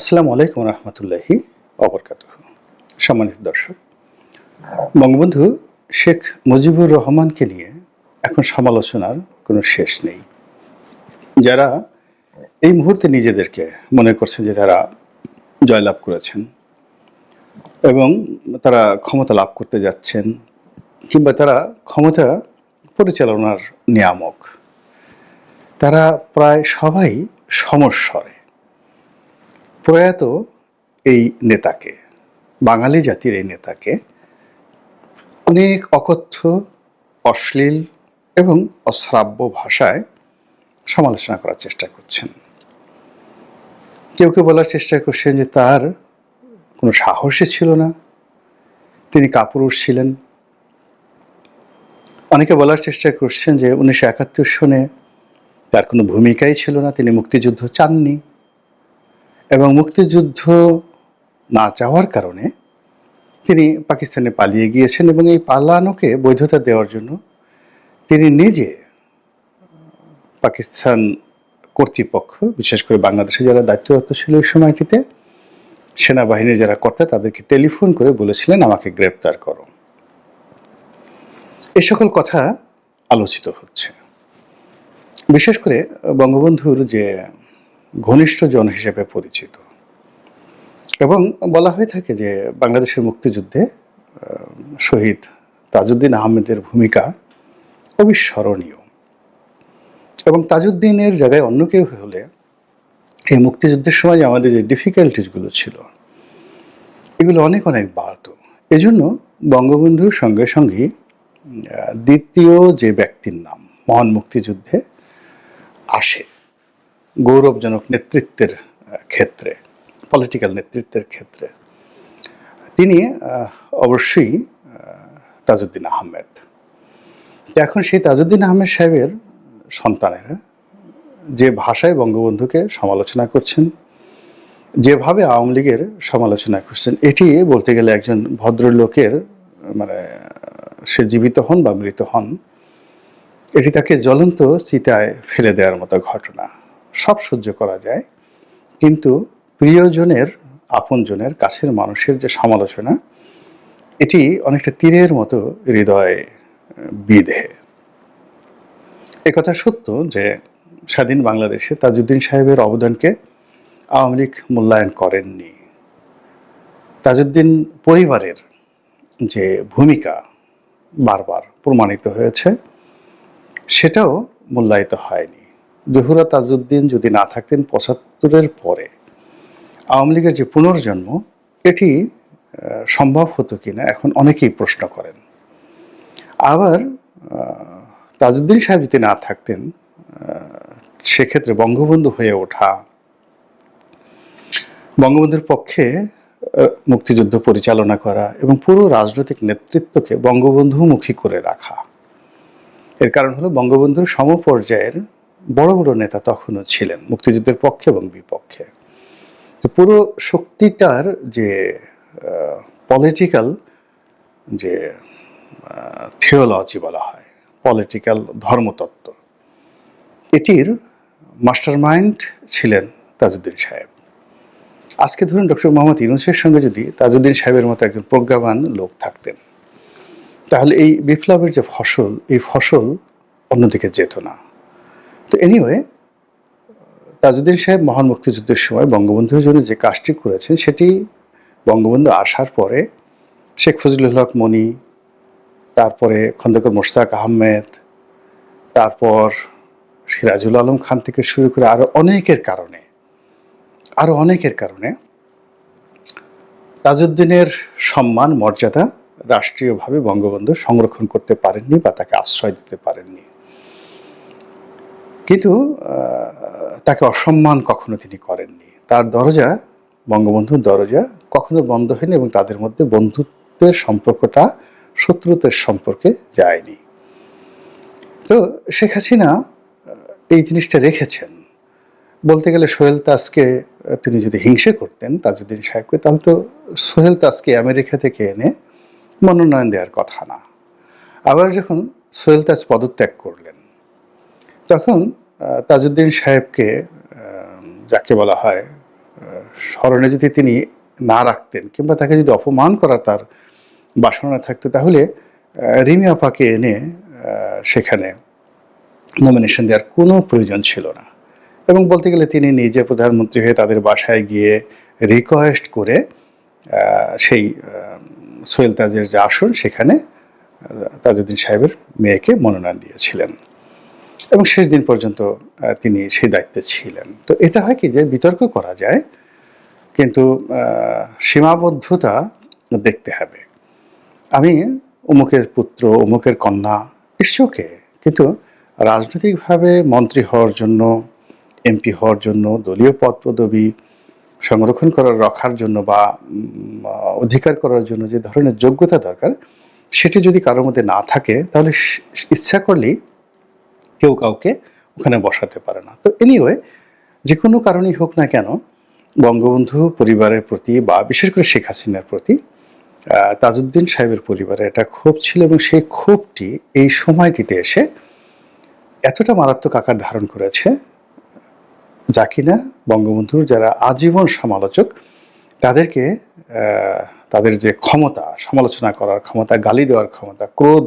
আসসালামু আলাইকুম রহমতুল্লাহি অবরকাত সম্মানিত দর্শক, বঙ্গবন্ধু শেখ মুজিবুর রহমানকে নিয়ে এখন সমালোচনার কোনো শেষ নেই। যারা এই মুহূর্তে নিজেদেরকে মনে করছেন যে তারা জয়লাভ করেছেন এবং তারা ক্ষমতা লাভ করতে যাচ্ছেন কিংবা তারা ক্ষমতা পরিচালনার নিয়ামক, তারা প্রায় সবাই সমস্বরে। প্রয়াত এই নেতাকে, বাঙালি জাতির এই নেতাকে অনেক অকথ্য, অশ্লীল এবং অশ্রাব্য ভাষায় সমালোচনা করার চেষ্টা করছেন। কেউ কেউ বলার চেষ্টা করছেন যে তার কোনো সাহসই ছিল না। তিনি কাপুরুষ ছিলেন। অনেকে বলার চেষ্টা করছেন যে উনিশশো একাত্তর সনে তার কোনো ভূমিকাই ছিল না। তিনি মুক্তিযুদ্ধ চাননি। এবং মুক্তিযুদ্ধ না চাওয়ার কারণে তিনি পাকিস্তানে পালিয়ে গিয়েছেন এবং এই পালানোকে বৈধতা দেওয়ার জন্য তিনি নিজে পাকিস্তান কর্তৃপক্ষ, বিশেষ করে বাংলাদেশে যারা দায়িত্বরত ছিল ওই সময়টিতে, সেনাবাহিনীর যারা কর্তা তাদেরকে টেলিফোন করে বলেছিলেন, আমাকে গ্রেপ্তার করো। এ সকল কথা আলোচিত হচ্ছে। বিশেষ করে বঙ্গবন্ধুর যে ঘনিষ্ঠ জন হিসেবে পরিচিত। এবং বলা হয়ে থাকে যে বাংলাদেশের মুক্তিযুদ্ধে শহীদ তাজউদ্দিন আহমেদের ভূমিকা অবিস্মরণীয়। এবং তাজউদ্দিনের জায়গায় অন্য কেউ হলে এই মুক্তিযুদ্ধের সময় আমাদের যে ডিফিকাল্টিসগুলো ছিল, এগুলো অনেক অনেক বাড়তো। এজন্য বঙ্গবন্ধুর সঙ্গে সঙ্গে দ্বিতীয় যে ব্যক্তির নাম, মহান মুক্তিযুদ্ধে আসে। গৌরবজনক নেতৃত্বের ক্ষেত্রে পলিটিক্যাল নেতৃত্বের ক্ষেত্রে। তিনি অবশ্যই তাজউদ্দিন আহমেদ। এখন সেই তাজউদ্দিন আহমেদ সাহেবের সন্তানেরা যে ভাষায় বঙ্গবন্ধুকে সমালোচনা করছেন, যেভাবে আওয়ামী লীগের সমালোচনা করছেন, এটি বলতে গেলে একজন ভদ্রলোকের মানে সে জীবিত হন বা মৃত হন, এটি তাকে জ্বলন্ত চিতায় ফেলে দেওয়ার মতো ঘটনা। সব সহ্য করা যায়। কিন্তু প্রিয়জনের, আপনজনের, কাছের মানুষের যে সমালোচনা, এটি অনেকটা তীরের মতো হৃদয়ে বিধে একথা সত্য যে স্বাধীন বাংলাদেশে তাজউদ্দিন সাহেবের অবদানকে আওয়ামী লীগ মূল্যায়ন করেননি। তাজউদ্দিন পরিবারের যে ভূমিকা বারবার প্রমাণিত হয়েছে, সেটাও মূল্যায়িত হয়নি। জহুরা তাজউদ্দিন যদি না থাকতেন পঁচাত্তরের পরে আওয়ামী লীগের যে পুনর্জন্ম এটি সম্ভব হতো কিনা এখন অনেকেই প্রশ্ন করেন। আবার আহ, তাজউদ্দিন সাহেব যদি না থাকতেন সেক্ষেত্রে বঙ্গবন্ধু হয়ে ওঠা বঙ্গবন্ধুর পক্ষে মুক্তিযুদ্ধ পরিচালনা করা এবং পুরো রাজনৈতিক নেতৃত্বকে বঙ্গবন্ধুমুখী করে রাখা। এর কারণ হলো বঙ্গবন্ধুর সমপর্যায়ের বড় বড় নেতা তখনও ছিলেন, মুক্তিযুদ্ধের পক্ষে এবং বিপক্ষে। পুরো শক্তিটার যে পলিটিক্যাল যে থিওলজি বলা হয় পলিটিক্যাল ধর্মতত্ত্ব, এটির মাস্টার মাইন্ড ছিলেন তাজউদ্দিন সাহেব। আজকে ধরুন ডক্টর মোহাম্মদ ইউনুসের সঙ্গে যদি তাজউদ্দিন সাহেবের মতো একজন প্রজ্ঞাবান লোক থাকতেন, তাহলে এই বিপ্লবের যে ফসল, এই ফসল অন্যদিকে যেত না। তো এনিওয়ে তাজউদ্দিন সাহেব মহান মুক্তিযুদ্ধের সময় বঙ্গবন্ধুর জন্য যে কাজটি করেছেন, সেটি বঙ্গবন্ধু আসার পরে শেখ ফজলুল হক মনি, তারপরে খন্দকার মোশতাক আহমেদ, তারপর সিরাজুল আলম খান থেকে শুরু করে আরও অনেকের কারণে আরও অনেকের কারণে তাজউদ্দিনের সম্মান, মর্যাদা রাষ্ট্রীয়ভাবে বঙ্গবন্ধু সংরক্ষণ করতে পারেননি বা তাকে আশ্রয় দিতে পারেননি। কিন্তু তাকে অসম্মান কখনো তিনি করেননি। তার দরজা বঙ্গবন্ধুর দরজা কখনো বন্ধ হয়নি এবং তাদের মধ্যে বন্ধুত্বের সম্পর্কটা শত্রুতার সম্পর্কে যায়নি। তো শেখ হাসিনা এই জিনিসটা রেখেছেন। বলতে গেলে সোহেল আহ, তিনি যদি হিংসে করতেন তাজউদ্দিন সাহেবকে তাহলে তো সোহেল তাজকে আমেরিকা থেকে এনে মনোনয়ন দেওয়ার কথা না। আবার যখন সোহেল তাজ পদত্যাগ করলেন তখন তাজউদ্দিন সাহেবকে যাকে বলা হয় স্মরণে যদি তিনি না রাখতেন কিংবা তাকে যদি অপমান করা তার বাসনা থাকতো, তাহলে রিমি আপাকে এনে সেখানে নমিনেশন দেওয়ার কোনো প্রয়োজন ছিল না। এবং বলতে গেলে তিনি নিজে প্রধানমন্ত্রী হয়ে তাদের বাসায় গিয়ে রিকোয়েস্ট করে সেই সোহেল তাজের যে আসন সেখানে তাজউদ্দিন সাহেবের মেয়েকে মনোনয়ন দিয়েছিলেন। এবং শেষ দিন পর্যন্ত তিনি সেই দায়িত্বে ছিলেন। তো এটা হয় কি যে বিতর্ক করা যায়, কিন্তু সীমাবদ্ধতা দেখতে হবে। আমি অমুকের পুত্র, অমুকের কন্যা ইস্যুকে কিন্তু রাজনৈতিকভাবে মন্ত্রী হওয়ার জন্য, এমপি হওয়ার জন্য, দলীয় পদ পদবি সংরক্ষণ করার রাখার জন্য বা অধিকার করার জন্য যে ধরনের যোগ্যতা দরকার, সেটি যদি কারোর মধ্যে না থাকে, তাহলে ইচ্ছা করলেই কেউ কাউকে ওখানে বসাতে পারে না। তো এনিওয়ে যে কোনো কারণেই হোক না কেন, বঙ্গবন্ধু পরিবারের প্রতি বা বিশেষ করে শেখ হাসিনার প্রতি তাজউদ্দিন সাহেবের পরিবারে একটা ক্ষোভ ছিল এবং সেই ক্ষোভটি এই সময়টিতে এসে এতটা মারাত্মক আকার ধারণ করেছে যা কিনা বঙ্গবন্ধুর যারা আজীবন সমালোচক, তাদেরকে তাদের যে ক্ষমতা, সমালোচনা করার ক্ষমতা, গালি দেওয়ার ক্ষমতা, ক্রোধ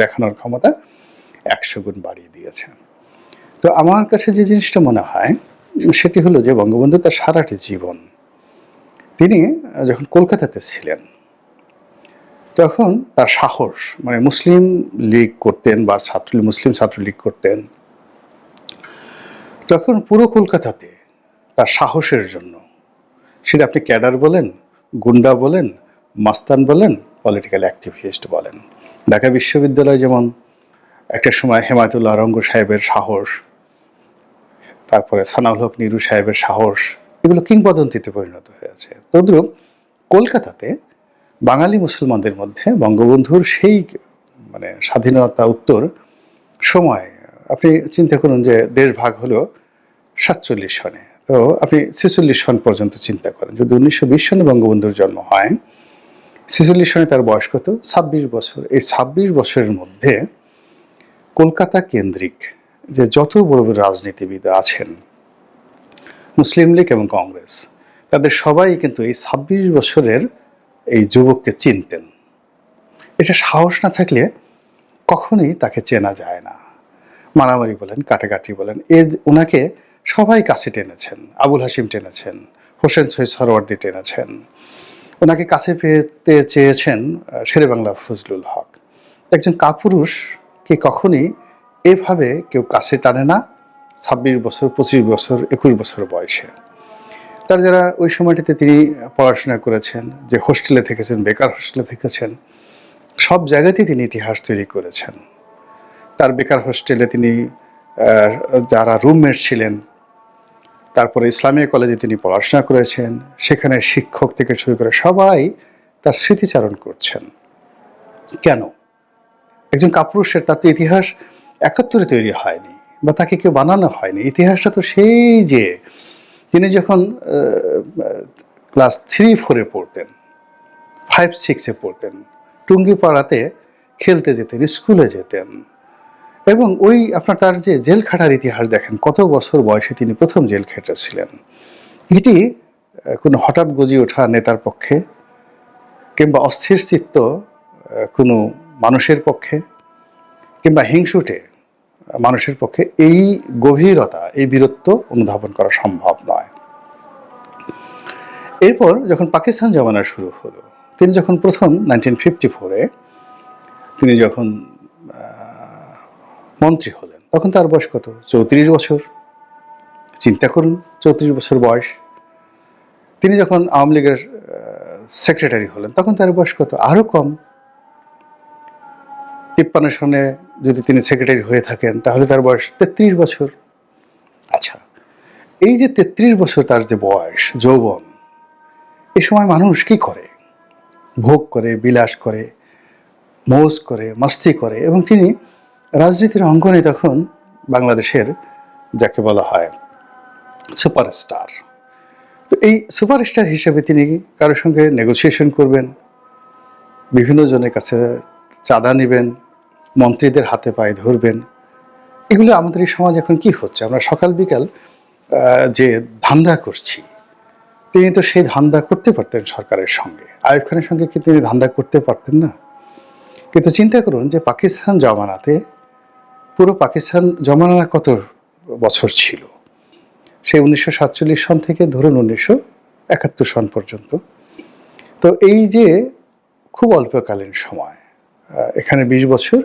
দেখানোর ক্ষমতা একশো গুণ বাড়িয়ে দিয়েছে তো আমার কাছে যে জিনিসটা মনে হয়, সেটি হলো যে বঙ্গবন্ধু তার সারাটি জীবন তিনি যখন কলকাতাতে ছিলেন, তখন তার সাহস মানে মুসলিম লীগ করতেন বা ছাত্র, মুসলিম ছাত্রলীগ করতেন, তখন পুরো কলকাতাতে তার সাহসের জন্য, সেটা আপনি ক্যাডার বলেন, গুন্ডা বলেন, মাস্তান বলেন, পলিটিক্যাল অ্যাক্টিভিস্ট বলেন। ঢাকা বিশ্ববিদ্যালয় যেমন একটা সময় হেমায়তুল্লাহ রঙ্গ সাহেবের সাহস, তারপরে সানাউল হক নিরু সাহেবের সাহস, এগুলো কিংবদন্তিতে পরিণত হয়েছে। তদ্রূপ কলকাতাতে বাঙালি মুসলমানদের মধ্যে বঙ্গবন্ধুর সেই মানে স্বাধীনতা উত্তর সময়, আপনি চিন্তা করুন যে দেশ ভাগ হলো সাতচল্লিশ সনে। তো আপনি ছেচল্লিশ সন পর্যন্ত চিন্তা করেন, যদি উনিশশো বিশ সনে বঙ্গবন্ধুর জন্ম হয়, ছেচল্লিশ সনে তার বয়স কত? ছাব্বিশ বছর। এই ছাব্বিশ বছরের মধ্যে কলকাতা কেন্দ্রিক যে যত বড় বড় রাজনীতিবিদ আছেন, মুসলিম লীগ এবং কংগ্রেস, তাদের সবাই কিন্তু এই ছাব্বিশ বছরের এই যুবককে চিনতেন। এটা সাহস না থাকলে কখনোই তাকে চেনা যায় না। মারামারি বলেন, কাটাকাটি বলেন, এ ওনাকে সবাই কাছে টেনেছেন, আবুল হাসিম টেনেছেন, হোসেন সৈয়দ সরওয়ার্দি টেনেছেন। ওনাকে কাছে পেতে চেয়েছেন শেরে বাংলা ফজলুল হক। একজন কাপুরুষকে কখনই এভাবে কেউ কাছে টানে না, ছাব্বিশ বছর, পঁচিশ বছর, একুশ বছর বয়সে। তার যারা ওই সময়টিতে তিনি পড়াশোনা করেছেন, যে হোস্টেলে থেকেছেন, বেকার হোস্টেলে থেকেছেন, সব জায়গাতেই তিনি ইতিহাস তৈরি করেছেন। তার বেকার হোস্টেলে তিনি যারা রুমমেট ছিলেন, তারপরে ইসলামিয়া কলেজে তিনি পড়াশোনা করেছেন সেখানে শিক্ষক থেকে শুরু করে সবাই তার স্মৃতিচারণ করছেন। কেন? একজন কাপুরুষের তার তো ইতিহাস একাত্তরে তৈরি হয়নি বা তাকে কেউ বানানো হয়নি। ইতিহাসটা তো সেই যে, তিনি যখন ক্লাস থ্রি, ফোরে পড়তেন, ফাইভ, সিক্সে পড়তেন, টুঙ্গিপাড়াতে খেলতে যেতেন, স্কুলে যেতেন, এবং ওই আপনার তার যে জেল খাটার ইতিহাস দেখেন, কত বছর বয়সে তিনি প্রথম জেল খেটেছিলেন এটি কোনো হঠাৎ গজি ওঠা নেতার পক্ষে কিংবা অস্থির চিত্ত কোনো মানুষের পক্ষে কিংবা হিংসুটে মানুষের পক্ষে এই গভীরতা, এই বীরত্ব অনুধাবন করা সম্ভব নয়। এরপর যখন পাকিস্তান জমানা শুরু হলো, তিনি যখন প্রথম নাইনটিন ফিফটি ফোরে তিনি যখন মন্ত্রী হলেন, তখন তার বয়স কত? চৌত্রিশ বছর। চিন্তা করুন, চৌত্রিশ বছর বয়স। তিনি যখন আওয়ামী লীগের সেক্রেটারি হলেন, তখন তার বয়স কত? আরও কম। তিপ্পান্ন সনে যদি তিনি সেক্রেটারি হয়ে থাকেন, তাহলে তার বয়স তেত্রিশ বছর। আচ্ছা এই যে তেত্রিশ বছর তার যে বয়স, যৌবন, এ সময় মানুষ কি করে? ভোগ করে, বিলাস করে, মৌজ করে, মাস্তি করে এবং তিনি রাজনীতির অঙ্গনে তখন বাংলাদেশের, যাকে বলা হয় সুপারস্টার তো এই সুপারস্টার হিসেবে তিনি কারোর সঙ্গে নেগোসিয়েশন করবেন, বিভিন্ন জনের কাছে চাঁদা নেবেন মন্ত্রীদের হাতে পায়ে ধরবেন। এগুলো আমাদের এই সমাজ এখন কি হচ্ছে? আমরা সকাল বিকাল যে ধান্দা করছি, তিনি তো সেই ধান্দা করতে পারতেন সরকারের সঙ্গে। আইব খানের সঙ্গে কি তিনি ধান্দা করতে পারতেন না? কিন্তু চিন্তা করুন যে পাকিস্তান জমানাতে, পুরো পাকিস্তান জমানা কত বছর ছিল? সেই উনিশশো সাতচল্লিশ সন থেকে ধরুন উনিশশো একাত্তর সন পর্যন্ত। তো এই যে খুব অল্পকালীন সময় এখানে বিশ বছর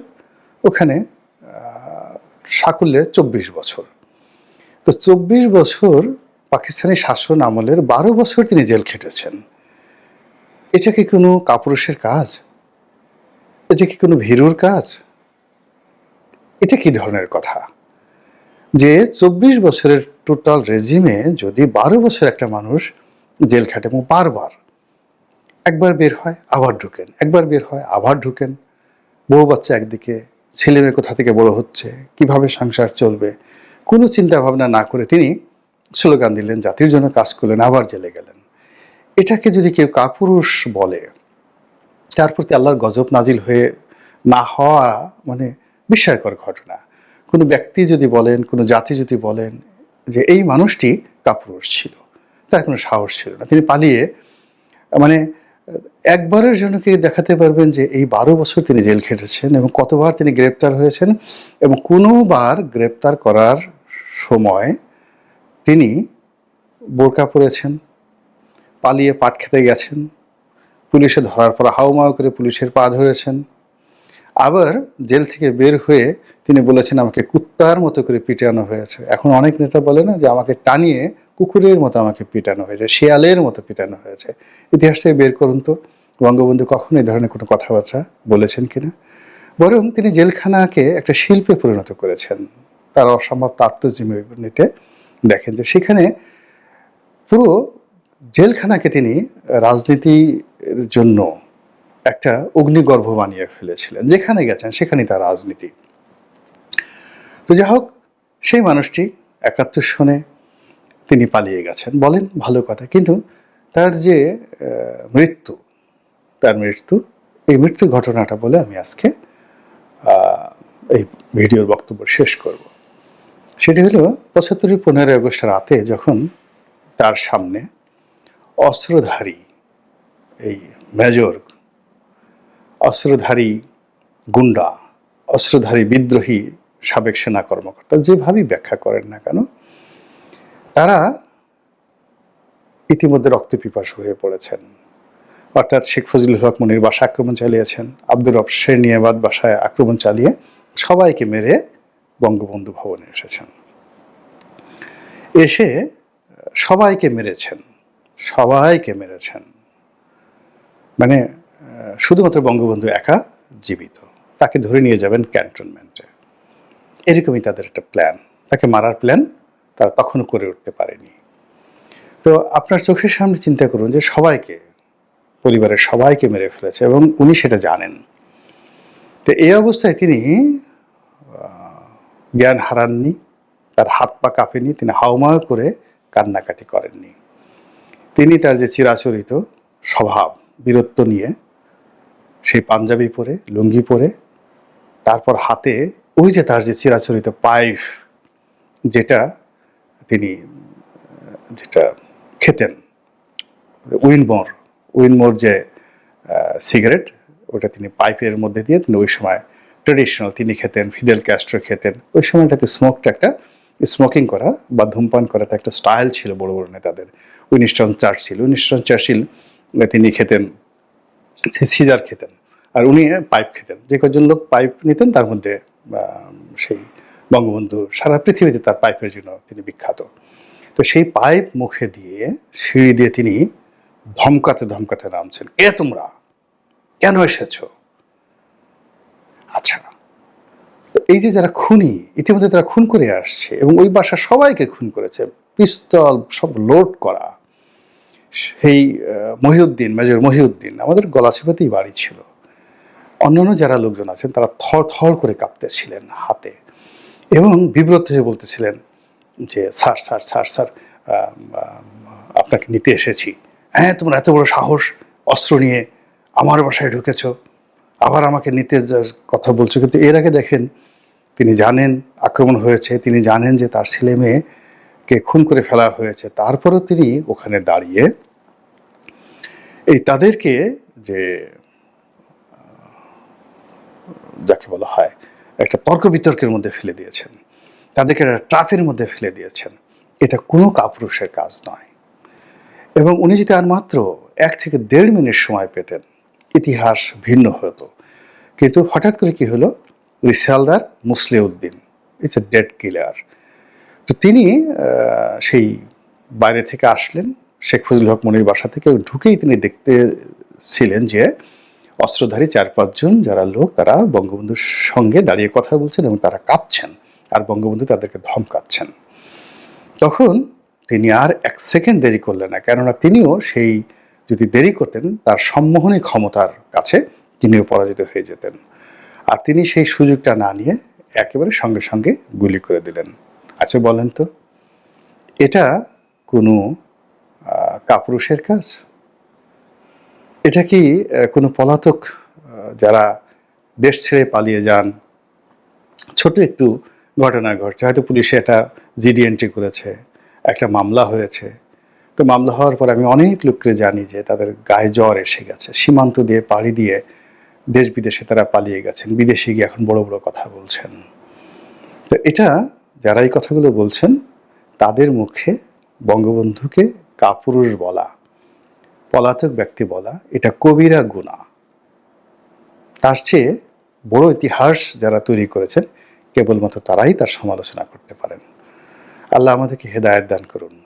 ওখানে আহ, সাকুল্যে চব্বিশ বছর। তো চব্বিশ বছর পাকিস্তানি শাসন আমলের বারো বছর তিনি জেল খেটেছেন। এটা কি কোনো কাপুরুষের কাজ? এটা কি কোনো ভীরুর কাজ? এটা কি ধরনের কথা? যে চব্বিশ বছরের টোটাল রেজিমে যদি বারো বছর একটা মানুষ জেল খাটে এবং বারবার একবার বের হয় আবার ঢুকেন। একবার বের হয় আবার ঢুকেন। বউ বাচ্চা একদিকে ছেলে মেয়ে কোথা থেকে বড় হচ্ছে? কীভাবে সংসার চলবে? কোনো চিন্তা ভাবনা না করে তিনি স্লোগান দিলেন, জাতির জন্য কাজ করলেন, আবার জেলে গেলেন। এটাকে যদি কেউ কাপুরুষ বলে, তার প্রতি আল্লাহর গজব নাজিল হয়ে না হওয়া মানে বিস্ময়কর ঘটনা। কোনো ব্যক্তি যদি বলেন, কোনো জাতি যদি বলেন যে এই মানুষটি কাপুরুষ ছিল, তার কোনো সাহস ছিল না। তিনি পালিয়ে মানে একবারের জন্য কি দেখাতে পারবেন যে এই বারো বছর তিনি জেল খেটেছেন এবং কতবার তিনি গ্রেপ্তার হয়েছেন? এবং কোনোবার গ্রেপ্তার করার সময় তিনি বোরকা পরেছেন, পালিয়ে পাট খেতে গেছেন, পুলিশে ধরার পর হাউমাউ করে পুলিশের পা ধরেছেন। আবার জেল থেকে বের হয়ে তিনি বলেছেন, আমাকে কুত্তার মতো করে পিটানো হয়েছে। এখন অনেক নেতা বলে না যে, আমাকে টানিয়ে কুকুরের মতো আমাকে পিটানো হয়েছে, শিয়ালের মতো পিটানো হয়েছে। ইতিহাস থেকে বের করুন তো, বঙ্গবন্ধু কখনো এই ধরনের কোনো কথাবার্তা বলেছেন কিনা? বরং তিনি জেলখানাকে একটা শিল্পে পরিণত করেছেন। তার অসম্ভব তাত্ত্বজীবনীতে দেখেন যে সেখানে পুরো জেলখানাকে তিনি রাজনীতির জন্য একটা অগ্নিগর্ভ বানিয়ে ফেলেছিলেন। যেখানে গেছেন, সেখানেই তার রাজনীতি। তো যাই হোক সেই মানুষটি একাত্তর সনে তিনি পালিয়ে গেছেন, বলেন, ভালো কথা। কিন্তু তার যে মৃত্যু, তার মৃত্যু, এই মৃত্যু ঘটনাটা বলে আমি আজকে এই ভিডিওর বক্তব্য শেষ করব। সেটি হলো, পঁচাত্তরের পনেরোই আগস্ট রাতে যখন তার সামনে অস্ত্রধারী, এই মেজর, অস্ত্রধারী গুন্ডা, অস্ত্রধারী বিদ্রোহী সাবেক সেনা কর্মকর্তা, যেভাবেই ব্যাখ্যা করেন না কেন তারা ইতিমধ্যে রক্ত রক্তপিপাসু হয়ে পড়েছেন। অর্থাৎ শেখ ফজলুল হক মনির বাসা আক্রমণ চালিয়েছেন, আব্দুর রব শেরনিয়াবাদ বাসায় আক্রমণ চালিয়ে সবাইকে মেরে বঙ্গবন্ধু ভবনে এসেছেন। এসে সবাইকে মেরেছেন সবাইকে মেরেছেন। মানে শুধুমাত্র বঙ্গবন্ধু একা জীবিত, তাকে ধরে নিয়ে যাবেন ক্যান্টনমেন্টে। এরকমই তাদের একটা প্ল্যান, তাকে মারার প্ল্যান তারা তখনও করে উঠতে পারেনি। তো আপনার চোখের সামনে চিন্তা করুন যে সবাইকে, পরিবারের সবাইকে মেরে ফেলেছে এবং উনি সেটা জানেন। তো এই অবস্থায় তিনি জ্ঞান হারাননি, তার হাত পা কাঁপেনি, তিনি হাউমাউ করে কান্নাকাটি করেননি। তিনি তার যে চিরাচরিত স্বভাব, বীরত্ব নিয়ে, সেই পাঞ্জাবি পরে, লুঙ্গি পরে, তারপর হাতে ওই যে তার যে চিরাচরিত পাইপ যেটা তিনি যেটা খেতেন, উইনমোর উইনমোর যে সিগারেট, ওটা তিনি পাইপের মধ্যে দিয়ে তিনি ওই সময় ট্রেডিশনাল তিনি খেতেন, ফিদেল ক্যাস্ট্রো খেতেন। ওই সময়টাতে স্মোকটা একটা স্মোকিং করা বা ধূমপান করাটা একটা স্টাইল ছিল বড় বড় নেতাদের। উইনিস্টন চার্চিল উইনিস্টন চার্চিল তিনি খেতেন সিজার খেতেন, আর উনি পাইপ খেতেন। যে কজন লোক পাইপ নিতেন তার মধ্যে সেই বঙ্গবন্ধু সারা পৃথিবীতে তার পাইপের জন্য তিনি বিখ্যাত। তো সেই পাইপ মুখে দিয়ে, সিঁড়ি দিয়ে তিনি ধমকাতে ধমকাতে নামছেন। কে তোমরা, কেন এসেছ? আচ্ছা এই যে যারা খুনি, ইতিমধ্যে তারা খুন করে আসছে এবং ওই বাসা সবাইকে খুন করেছে। পিস্তল সব লোড করা। সেই মহিউদ্দিন, মেজর মহিউদ্দিন, আমাদের গলাচিপাতেই বাড়ি ছিল। অন্যান্য যারা লোকজন আছেন, তারা থর থর করে কাঁপতেছিলেন হাতে। এবং বিব্রত হয়ে বলতেছিলেন যে, স্যার স্যার স্যার স্যার আপনাকে নিতে এসেছি। হ্যাঁ তোমার এত বড় সাহস, অস্ত্র নিয়ে আমার বাসায় ঢুকেছ। আবার আমাকে নিতে কথা বলছো। কিন্তু এর আগে দেখেন, তিনি জানেন আক্রমণ হয়েছে, তিনি জানেন যে তার ছেলে মেয়েকে খুন করে ফেলা হয়েছে। তারপরও তিনি ওখানে দাঁড়িয়ে এই তাদেরকে যে যাকে বলা হয় একটা তর্ক বিতর্কের মধ্যে ফেলে দিয়েছেন। তাদেরকে একটা ট্রাফের মধ্যে ফেলে দিয়েছেন। এটা কোনো কাপুরুষের কাজ নয়। এবং উনি যদি আর মাত্র এক থেকে দেড় মিনিট সময় পেতেন, ইতিহাস ভিন্ন হতো। কিন্তু হঠাৎ করে কি হলো? রিসালদার Musliuddin it's a dead killer তো তিনি সেই বাইরে থেকে আসলেন। শেখ ফজলুল হক মনির বাসা থেকে ঢুকেই তিনি দেখতে ছিলেন যে অস্ত্রধারী চার পাঁচজন যারা লোক, তারা বঙ্গবন্ধুর সঙ্গে দাঁড়িয়ে কথা বলছেন এবং তারা কাঁপছেন আর বঙ্গবন্ধু তাদেরকে ধমকাচ্ছেন। তখন তিনি আর এক সেকেন্ড দেরি করলেন না, কেননা তিনিও সেই যদি দেরি করতেন, তার সম্মোহনী ক্ষমতার কাছে তিনিও পরাজিত হয়ে যেতেন। আর তিনি সেই সুযোগটা না নিয়ে একেবারে সঙ্গে সঙ্গে গুলি করে দিলেন। আচ্ছা বলেন তো, এটা কোনো কাপুরুষের কাজ? এটা কি কোনো পলাতক যারা দেশ ছেড়ে পালিয়ে যান? ছোট একটু ঘটনা ঘটছে। হয়তো পুলিশে একটা জিডি এন্ট্রি করেছে, একটা মামলা হয়েছে। তো মামলা হওয়ার পর আমি অনেক লোককে জানি যে তাদের গায়ে জ্বর এসে গেছে। সীমান্ত দিয়ে, পাড়ি দিয়ে দেশ বিদেশে তারা পালিয়ে গেছেন। বিদেশে গিয়ে এখন বড় বড় কথা বলছেন। তো এটা যারা এই কথাগুলো বলছেন, তাদের মুখে বঙ্গবন্ধুকে কাপুরুষ বলা। পলাতক ব্যক্তি বলা, এটা কবিরা গুণা। তার চেয়ে বড় ইতিহাস যারা তৈরি করেছেন, কেবলমাত্র তারাই তার সমালোচনা করতে পারেন। আল্লাহ আমাদেরকে হেদায়ত দান করুন।